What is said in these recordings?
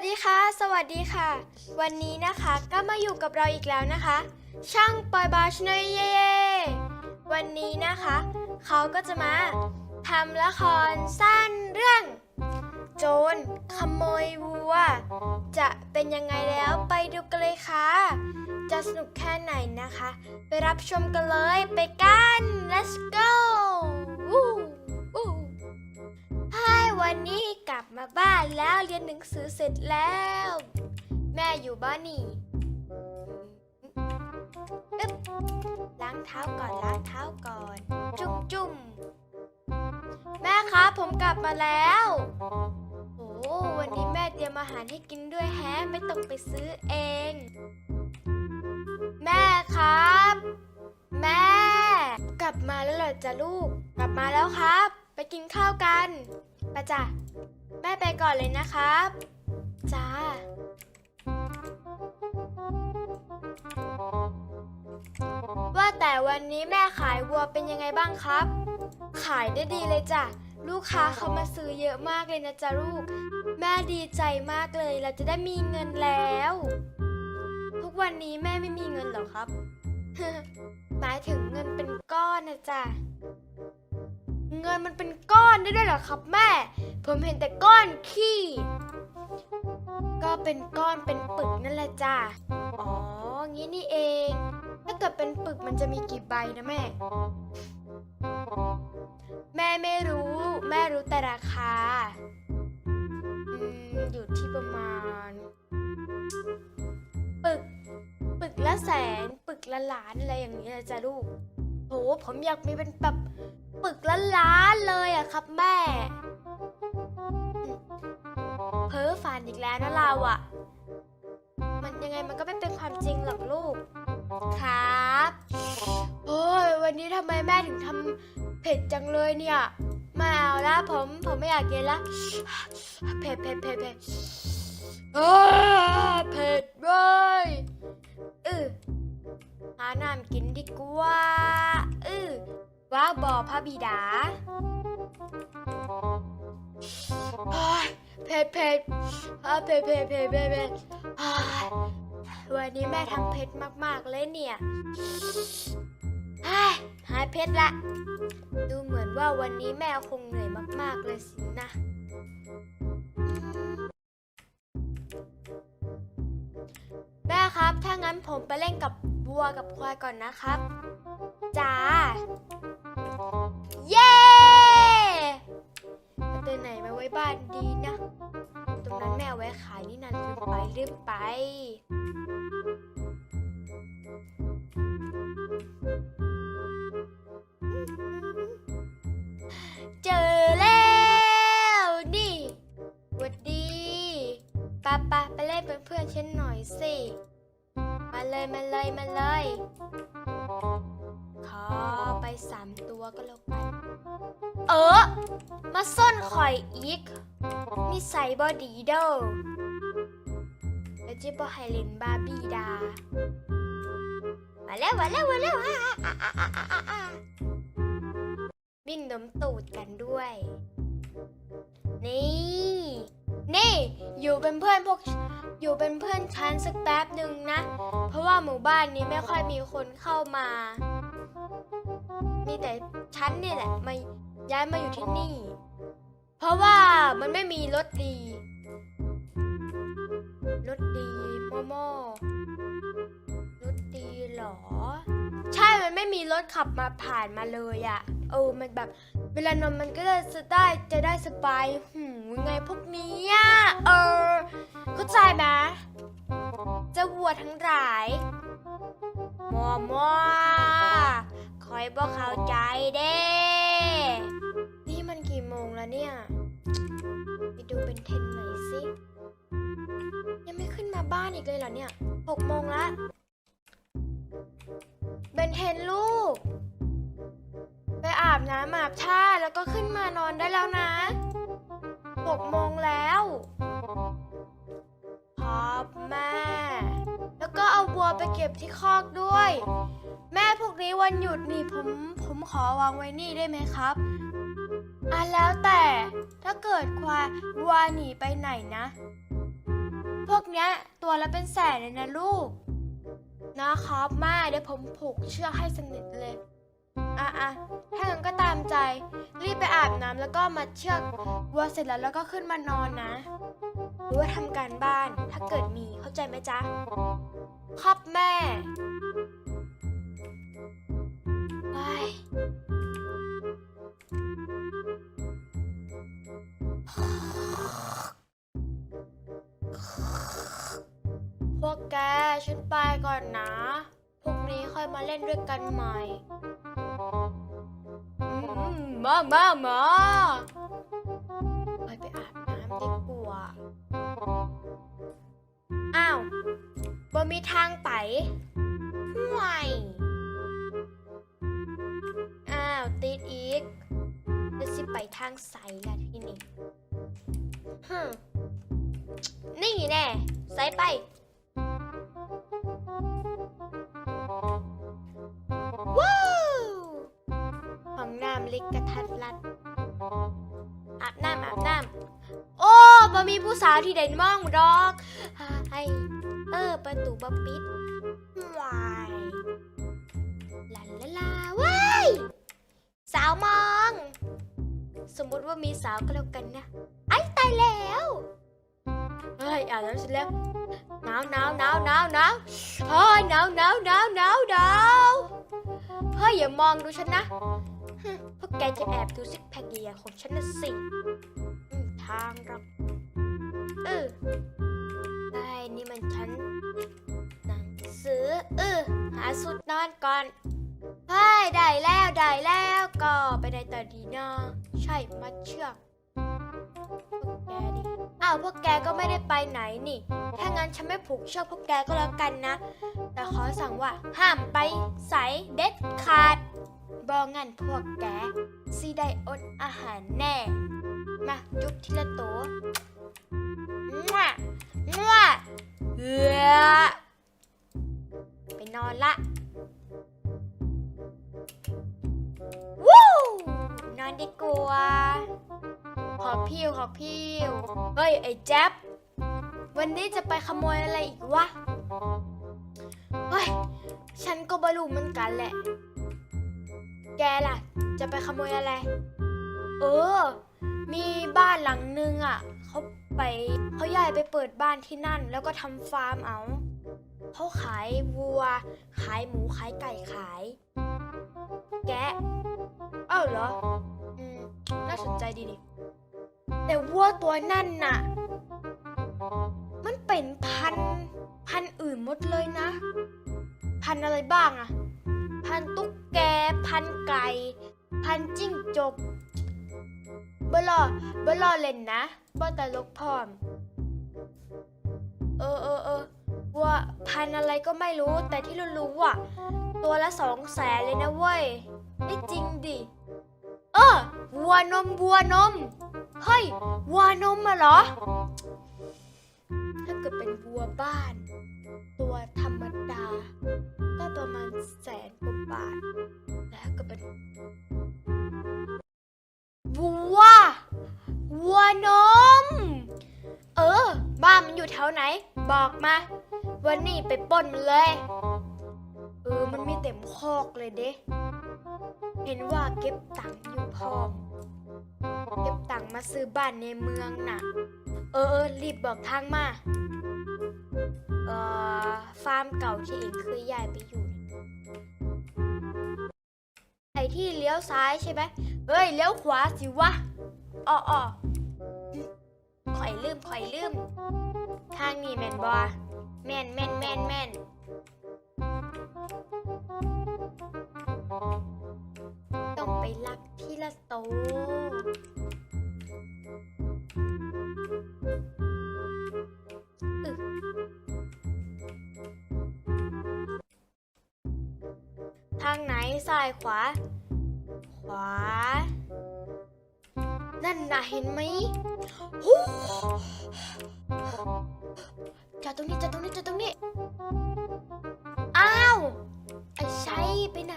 วัสดีค่ะ สวัสดีค่ะ วันนี้นะคะก็มาอยู่กับเราอีกแล้วนะคะ ช่างปอยบาชเนยเย่วันนี้นะคะ เขาก็จะมาทำละครสั้นเรื่อง โจรขโมยวัว จะเป็นยังไงแล้วไปดูกันเลยค่ะ จะสนุกแค่ไหนนะคะ ไปรับชมกันเลยไปกัน let's go วู้วู้嗨 วันนี้กลับมาบ้านแล้วเรียนหนังสือเสร็จแล้ว แม่อยู่บ้านนี่อึ๊บล้างเท้าก่อนล้างเท้าก่อน จุ่มจุ่มแม่ครับผมกลับมาแล้วโอ้วันนี้แม่เตรียมอาหารให้กินด้วยแฮะไม่ต้องไปซื้อเอง แม่ครับ แม่ กลับมาแล้วเหรอจ๊ะลูก กลับมาแล้วครับ ไปกินข้าวกันไปะจ้ะแม่ไปก่อนเลยนะครับ จ้า ว่าแต่วันนี้แม่ขายวัวเป็นยังไงบ้างครับ ขายได้ดีเลยจ้ะ ลูกค้าเขามาซื้อเยอะมากเลยนะจ๊ะลูก แม่ดีใจมากเลย เราจะได้มีเงินแล้ว ทุกวันนี้แม่ไม่มีเงินหรอครับ หมายถึงเงินเป็นก้อนนะจ๊ะ เงินมันเป็นก้อนได้ด้วยเหรอครับแม่ ผมเห็นแต่ก้อนขี้ ก็เป็นก้อนเป็นปึกนั่นแหละจ้ะอ๋อ งี้นี่เอง ถ้าเกิดเป็นปึกมันจะมีกี่ใบนะแม่ แม่ไม่รู้ แม่รู้แต่ราคา อืม อยู่ที่ประมาณ ปึก ปึกละแสน ปึกละล้านอะไรอย่างนี้นะจ๊ะลูก โหผมอยากมีเป็นแบบปึกละล้านเลยอะครับแม่ เพ้อฝันอีกแล้วนะเราอะมันยังไงมันก็ไม่เป็นความจริงหรอกลูก ครับ โอ้ยวันนี้ทำไมแม่ถึงทำเผ็ดจังเลยเนี่ยไม่เอาละผมผมไม่อยากกินละเผ็ดเผ็ดเผ็ดเผ็ดเอ้อเผ็ดเว้ยเออ หาน้ำกินดีกว่าเออว้าบอพระบิดาอ้ยเผ็ดเผ็ดอ่าเผ็ดเผ็ดเผ็ดเผ็ดเผ็ดโอ้ยวันนี้แม่ทำเผ็ดมากๆเลยเนี่ยหายเผ็ดละ ดูเหมือนว่าวันนี้แม่คงเหนื่อยมาก ๆ เลยสินะ แม่ครับ ถ้างั้นผมไปเล่นกับ วัวกับควายก่อนนะครับจ้าเย้เอาตัวไหนมาไว้บ้านดีนะ ตรงนั้นแม่ไว้ขายนี่นันลืมไปลืมไปเจอแล้วนี่หวัดดีปะปะไปเล่นเป็นเพื่อนฉันหน่อยสิ มาเลยมาเลยมาเลย ขอไปสามตัวก็แล้วกัน เออ มาซ่อนข่อยอีก นิสัยบอดีเด้อแล้วจิบอไฮเลนบาร์บี้ดา มาแล้วมาแล้วมาแล้วอะอะอะอะอะอะอะบินนมตูดกันด้วย นี่ นี่ อยู่เป็นเพื่อนพวก อยู่เป็นเพื่อนฉันสักแป๊บหนึ่งนะ เพราะว่าหมู่บ้านนี้ไม่ค่อยมีคนเข้ามา มีแต่ฉันนี่แหละมาย้ายมาอยู่ที่นี่ เพราะว่ามันไม่มีรถดี รถดีมโมรถดีเหรอ ใช่ มันไม่มีรถขับมาผ่านมาเลยอะเออ มันแบบ วลานอนมันก็จะได้จะได้สบายหูไงพวกนี้อะเออเข้าใจไหมจะวัวทั้งหลายมอมอคอยบอกเข้าใจเด้ นี่มันกี่โมงแล้วเนี่ยไปดูเป็นเทนหน่อยสิ ยังไม่ขึ้นมาบ้านอีกเลยเหรอเนี่ยหกโมงละเบนเทนลูก ไปอาบน้ำอาบท่าแล้วก็ขึ้นมานอนได้แล้วนะหกโมงแล้วครับแม่ แล้วก็เอาวัวไปเก็บที่คอกด้วย แม่พวกนี้วันหยุดนี่ผมผมขอวางไว้นี่ได้ไหมครับอะแล้วแต่ถ้าเกิดควายวัวหนีไปไหนนะ พวกเนี้ยตัวละเป็นแสนเลยนะลูก นะครับแม่เดี๋ยวผมผูกเชือกให้สนิทเลย อะอะถ้างั้นก็ตามใจ รีบไปอาบน้ำแล้วก็มาเชือกวัวเสร็จแล้วแล้วก็ขึ้นมานอนนะหรือว่าทำการบ้านถ้าเกิดมีเข้าใจไหมจ๊ะครับแม่ไพวกแกฉันไปก่อนนะ พรุ่งนี้ค่อยมาเล่นด้วยกันใหม่ มามามาไปไปอาบน้ำดีกว่า อ้าวบ่มีทางไปห่วยอ้าว ติดอีกจะสิไปทางใสละทีนี้ฮึนี่แน่ใสไปว้า ห้องน้ำเล็กกระทัดรัดอาบน้ำอาบน้ำโอ้บ่มีผู้สาวที่ใดมองดอกไอเออ ประตูบ่ปิดวายลาลาลาว้ายสาวมอง สมมติว่ามีสาวก็แล้วกันนะ ไอ้ตายแล้วเฮ้ยอาบน้ำเสร็จแล้วหนาวหนาวหนาวหนาวหนาวเฮ้ยหนาวหนาวหนาวหนาวหนาวเฮ้ยอย่ามองดูฉันนะ พวกแกจะแอบดูซิกแพคใหญ่ๆของฉันนะสิทางรอกเออไอ้นี่มันฉันหนังสือเออหาสุดนอนก่อนเฮ้ยได้แล้วได้แล้วก็ไปได้ต่อดีนะใช่มัดเชือกพวกแกดิอ้าวพวกแกก็ไม่ได้ไปไหนนี่ ถ้างั้นฉันไม่ผูกเชือกพวกแกก็แล้วกันนะ แต่ขอสั่งว่าห้ามไปใสเด็ดขาด บองั้นพวกแกสิได้อดอาหารแน่ มาจุ๊บทีละตัวมั่วมั่วเอือไปนอนละวู้นอนดีกว่าขอพิวขอพิวเฮ้ย ไอ้แจ๊บวันนี้จะไปขโมยอะไรอีกวะ เฮ้ย ฉันก็บรู้เหมือนกันแหละ แกล่ะ จะไปขโมยอะไร เออ มีบ้านหลังนึงอะเขาไปเขาย้ายไปเปิดบ้านที่นั่น แล้วก็ทำฟาร์มเอาเขาขายวัว ขายหมูขายไก่ขาย แกะเอ้าเหรอ อืม น่าสนใจดีดิแต่วัวตัวนั่นน่ะ มันเป็นพัน พันอื่นหมดเลยนะ พันอะไรบ้างอะ พันตุ๊กแก พันไก่ พันจิ้งจกบลอบลอเล่นนะบ่ตลกพร้อม เออเออเออวัวพันอะไรก็ไม่รู้แต่ที่รู้ๆอะ ตัวละสองแสนเลยนะเว้ย ไม่จริงดิ เออวัวนมวัวนม เฮ้ย วัวนมมาเหรอ ถ้าเกิดเป็นวัวบ้าน ตัวธรรมดา ก็ประมาณแสนกว่าบาทแล้วก็เป็นวัววัวนม เออ บ้านมันอยู่แถวไหน บอกมา วันนี้ไปป้นมันเลย เออ มันมีเต็มคอกเลยเด้เห็นว่าเก็บตังค์อยู่พร้อม เก็บตังค์มาซื้อบ้านในเมืองน่ะ เออ รีบบอกทางมา เอ่อฟาร์มเก่าที่เองเคยย้ายไปอยู่ไอที่เลี้ยวซ้ายใช่ไหมเฮ้ยเลี้ยวขวาสิวะอ้ออ้อข่อยลืมข่อยลืมทางนี้แมนบอแมนแมนแมนแมนต้องไปลักที่ละโตว ขวา ขวา นั่นนะเห็นไหมฮู้จอดตรงนี้จอดตรงนี้จอดตรงนี้ อ้าว ไอ้ชัยไปไหน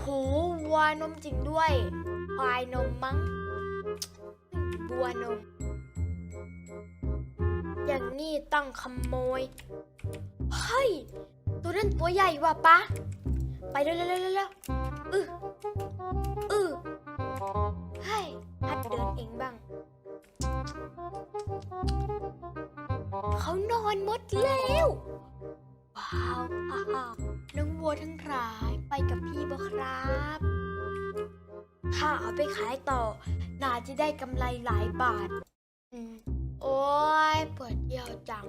โหวัวนมจริงด้วยควายนมมั้ง บัวนม อย่างนี้ต้องขโมย เฮ้ย ตัวนั้นตัวใหญ่ว่ะปะ ไปเร็วเร็วเร็วเร็วอืออือเฮ้ยหัดเดินเองบ้าง เขานอนหมดแล้ว ว้าวฮ่าฮ่าน้องวัวทั้งหลายไปกับพี่บ่ครับ ถ้าเอาไปขายต่อ น่าจะได้กำไรหลายบาท อืม โอ้ยปวดเยี่ยวจัง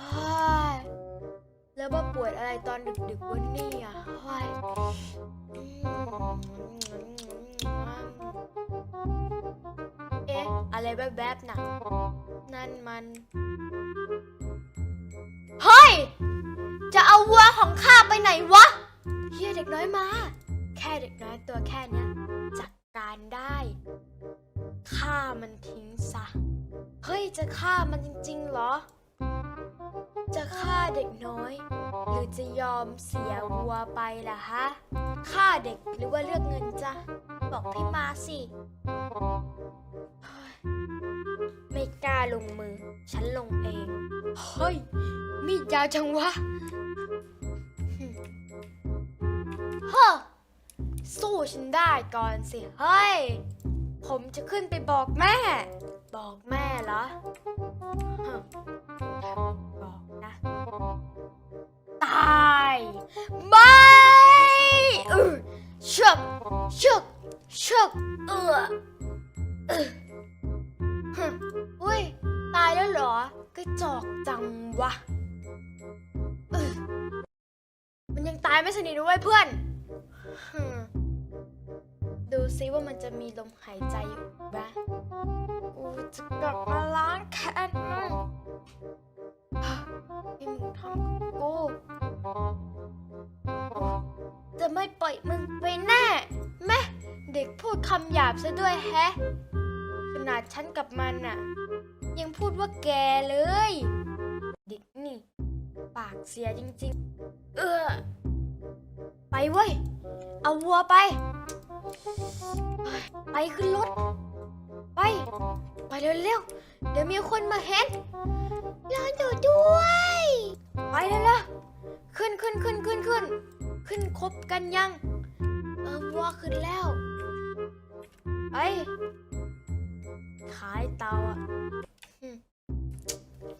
เฮ้ย แล้วมาปวดอะไรตอนดึกๆวันนี้อะเฮ้ยอืมเอ๊ะ อะไรแวบๆน่ะ นั่นมัน เฮ้ย จะเอาวัวของข้าไปไหนวะเฮียเด็กน้อยมา แค่เด็กน้อยตัวแค่เนี้ยจัดการได้ฆ่ามันทิ้งซะ เฮ้ย จะฆ่ามันจริงๆเหรอ จะฆ่าเด็กน้อย หรือจะยอมเสียวัวไปล่ะฮะฆ่าเด็กหรือว่าเลือกเงินจ้ะบอกพี่มาสิเฮ้ยไม่กล้าลงมือ ฉันลงเอง เฮ้ย มีดยาวจังวะหึเฮ้อสู้ฉันได้ก่อนสิ เฮ้ย ผมจะขึ้นไปบอกแม่ บอกแม่เหรอฮะ บอกนะ ตายไม่เออชุบชุบชุบเออเออฮึเฮ้ย ตายแล้วเหรอกระจอกจังวะเออมันยังตายไม่สนิทด้วยเพื่อนฮึดูซิว่ามันจะมีลมหายใจอยู่ปะ กูจะกลับมาล้างแค้นมันฮะที่มึงทำกับกู จะไม่ปล่อยมึงไปแน่แม่เด็กพูดคำหยาบซะด้วยแฮะ ขนาดฉันกับมันน่ะ ยังพูดว่าแกเลย เด็กนี่ ปากเสียจริง ๆ เออไปเว้ย เอาวัวไป ไปขึ้นรถ เร็วๆ เดี๋ยวมีคนมาเห็นรออยู่ด้วย ไปเลยละขึ้นขึ้นขึ้นขึ้นขึ้น ขึ้นครบกันยัง เออวัวขึ้นแล้ว ไปขายเตาอะ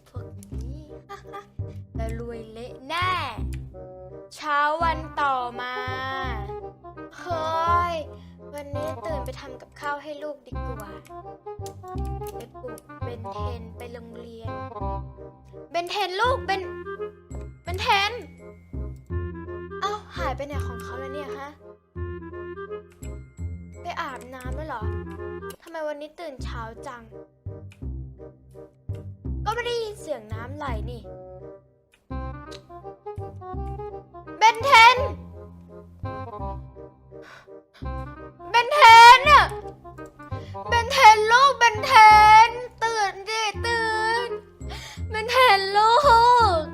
พวกนี้จะรวยเละแน่ เช้าวันต่อมา เฮ้ยวันนี้ตื่นไปทำกับข้าวให้ลูกดีกว่าไปปลุกเบนเทนไปโรงเรียน เบนเทนลูกเป็นเบนเทน เอ้าหายไปไหนของเขาแล้วเนี่ยฮะ ไปอาบน้ำแล้วเหรอ ทำไมวันนี้ตื่นเช้าจัง ก็ไม่ได้ยินเสียงน้ำไหลนี่ เบนเทน เบนเทนอะเบนเทนลูกเบนเทนตื่นดิตื่นเบนเทนลูก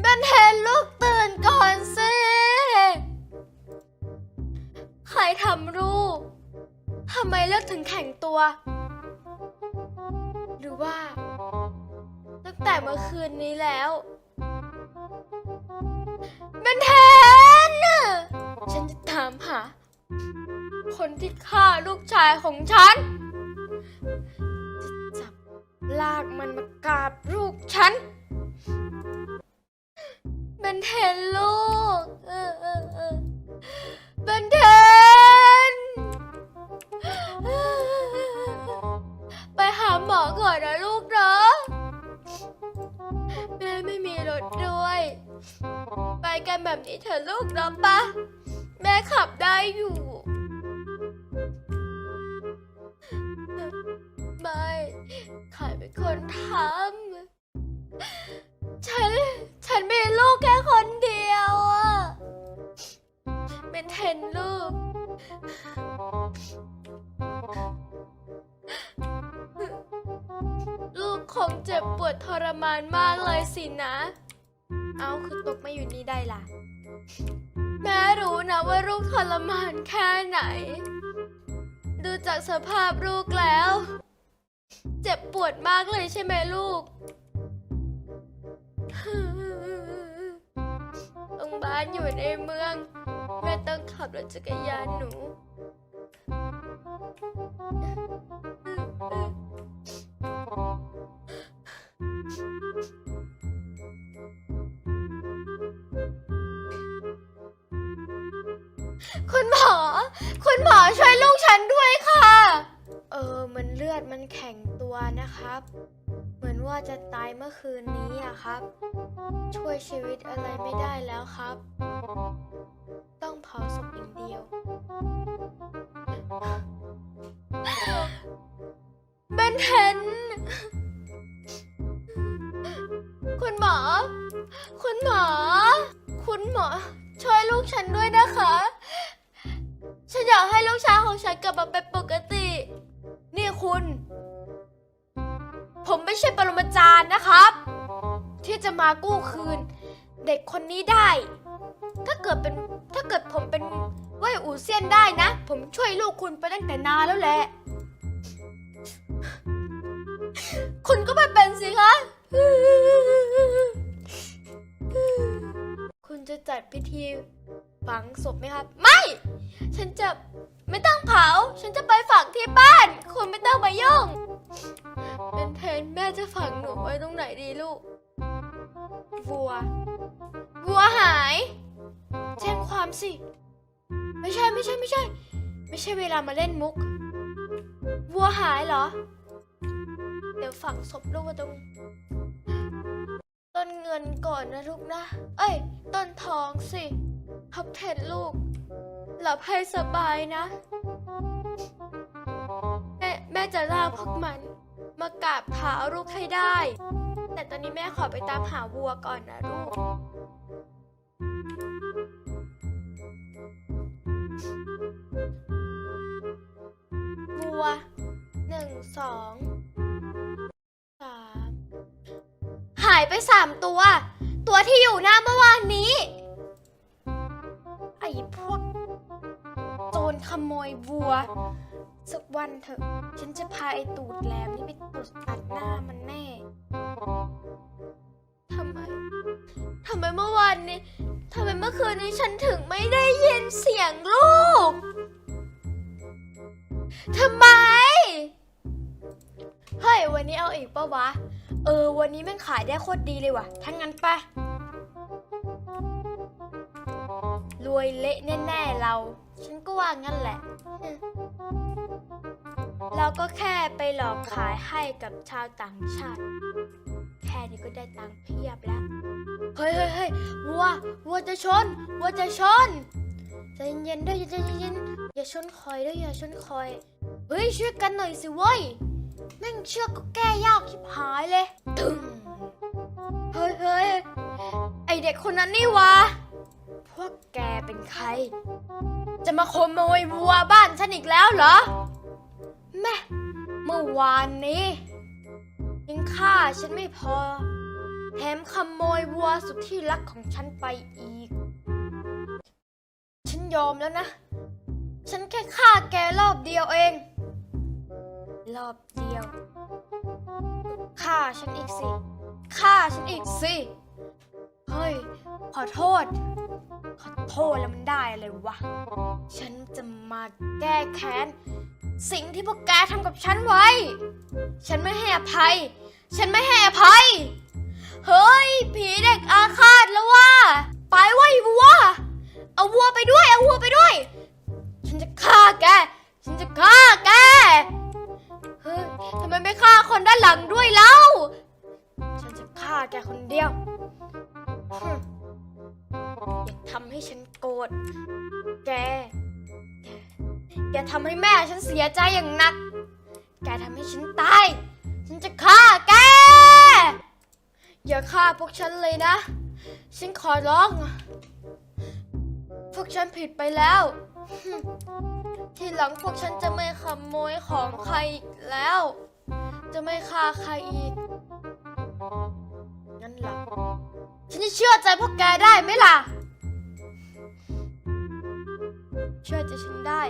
เบนเทนลูกตื่นก่อนสิใครทำลูกทำไมเลือกถึงแข่งตัว หรือว่า ตั้งแต่เมื่อคืนนี้แล้ว เบนเทนฉันจะตามหา คนที่ฆ่าลูกชายของฉัน จะจับลากมันมากราบลูกฉันเบนเทนลูก เออเออเออเบนเทน ไปหาหมอก่อนนะลูกนะแม่ไม่มีรถด้วย ไปกันแบบนี้เถอะลูกนะปะแม่ขับได้อยู่ ไม่ใครเป็นคนทำฉัน ฉันมีลูกแค่คนเดียวอะเป็นเทนลูกลูกคงเจ็บปวดทรมานมากเลยสินะ เอาคือตกมาอยู่นี่ได้ล่ะ แม่รู้นะว่าลูกทรมานแค่ไหน ดูจากสภาพลูกแล้ว เจ็บปวดมากเลยใช่ไหมลูกโรงพยาบาลอยู่ในเมือง แม่ต้องขับรถจักรยานหนู คุณหมอ คุณหมอช่วยลูกฉันด้วยค่ะ เออมันเลือดมันแข็งตัวนะครับ เหมือนว่าจะตายเมื่อคืนนี้อะครับ ช่วยชีวิตอะไรไม่ได้แล้วครับ ต้องเผาศพอย่างเดียว เบนเทนคุณหมอ คุณหมอ คุณหมอ ช่วยลูกฉันด้วยนะคะ ฉันอยากให้ลูกชายของฉันกลับมาเป็นปกติ นี่คุณ ผมไม่ใช่ปรมาจารย์นะครับ ที่จะมากู้คืน เด็กคนนี้ได้ ถ้าเกิดเป็นถ้าเกิดผมเป็นว่ยอูเซียนได้นะ ผมช่วยลูกคุณไปตั้งแต่นานแล้วแหละ คุณก็ไม่เป็นสิคะ คุณจะจัดพิธี ฝังศพไหมครับ ไม่ ฉันจะไม่ต้องเผา ฉันจะไปฝังที่บ้าน คุณไม่ต้องมายุ่ง เป็นเพนแม่จะฝังหนูไว้ตรงไหนดีลูก วัว วัวหาย แจ้งความสิ ไม่ใช่ไม่ใช่ไม่ใช่ ไม่ใช่เวลามาเล่นมุก วัวหายเหรอ เดี๋ยวฝังศพลูกไว้ตรงต้นเงินก่อนนะลูกนะ เอ้ย ต้นทองสิ ทับเทนลูก หลับให้สบายนะ แม่แม่จะลากพวกมัน มากราบเท้าลูกให้ได้ แต่ตอนนี้แม่ขอไปตามหาวัวก่อนนะลูกวัวหนึ่งสองสามหายไปสามตัว ตัวที่อยู่หน้าเมื่อวานนี้ พวก โจรขโมยวัว สักวันเถอะ ฉันจะพาไอ้ตูดแหลมนี่ไปตุดตัดหน้ามันแน่ทำไมทำไมเมื่อวานนี้ทำไมเมื่อคืนนี้ฉันถึงไม่ได้ยินเสียงลูกทำไม เฮ้ย วันนี้เอาอีกปะวะ เออ วันนี้แม่งขายได้โคตรดีเลยว่ะ ทั้างนั้นไปะ รวยเละแน่ๆเรา ฉันก็ว่างั้นแหละ เราก็แค่ไปหลอกขายให้กับชาวต่างชาติ แค่นี้ก็ได้ตังค์เพียบแล้ว เฮ้ยเฮ้ยเฮ้ยวัววัวจะชนวัวจะชนใจเย็นๆด้วยใจเย็นๆอย่าชนคอยด้วยอย่าชนคอย เฮ้ยช่วยกันหน่อยสิเว้ยแม่งเชือกก็แก้ยากชิบหายเลยตึงเฮ้ยเฮ้ยไอเด็กคนนั้นนี่วะ พวกแกเป็นใคร จะมาขโมยวัวบ้านฉันอีกแล้วเหรอ แม่เมื่อวานนี้ยังฆ่าฉันไม่พอ แถมขโมยวัวสุดที่รักของฉันไปอีก ฉันยอมแล้วนะ ฉันแค่ฆ่าแกรอบเดียวเอง รอบเดียวฆ่าฉันอีกสิฆ่าฉันอีกสิ เฮ้ย ขอโทษ ขอโทษแล้วมันได้อะไรวะ ฉันจะมาแก้แค้น สิ่งที่พวกแกทำกับฉันไว้ ฉันไม่ให้อภัย ฉันไม่ให้อภัย เฮ้ย ผีเด็กอาฆาตแล้วว่า ไปไว้วัว เอาวัวไปด้วย เอาวัวไปด้วย ฉันจะฆ่าแก ฉันจะฆ่าแก เฮ้ยทำไมไม่ฆ่าคนด้านหลังด้วยเล่า ฉันจะฆ่าแกคนเดียว อย่าทำให้ฉันโกรธแกแก แกทำให้แม่ฉันเสียใจอย่างหนัก แกทำให้ฉันตาย ฉันจะฆ่าแก อย่าฆ่าพวกฉันเลยนะ ฉันขอร้อง พวกฉันผิดไปแล้ว ทีหลังพวกฉันจะไม่ขโมยของใครอีกแล้ว จะไม่ฆ่าใครอีก ฉันจะเชื่อใจพวกแกได้ไหมล่ะ เชื่อใจฉันได้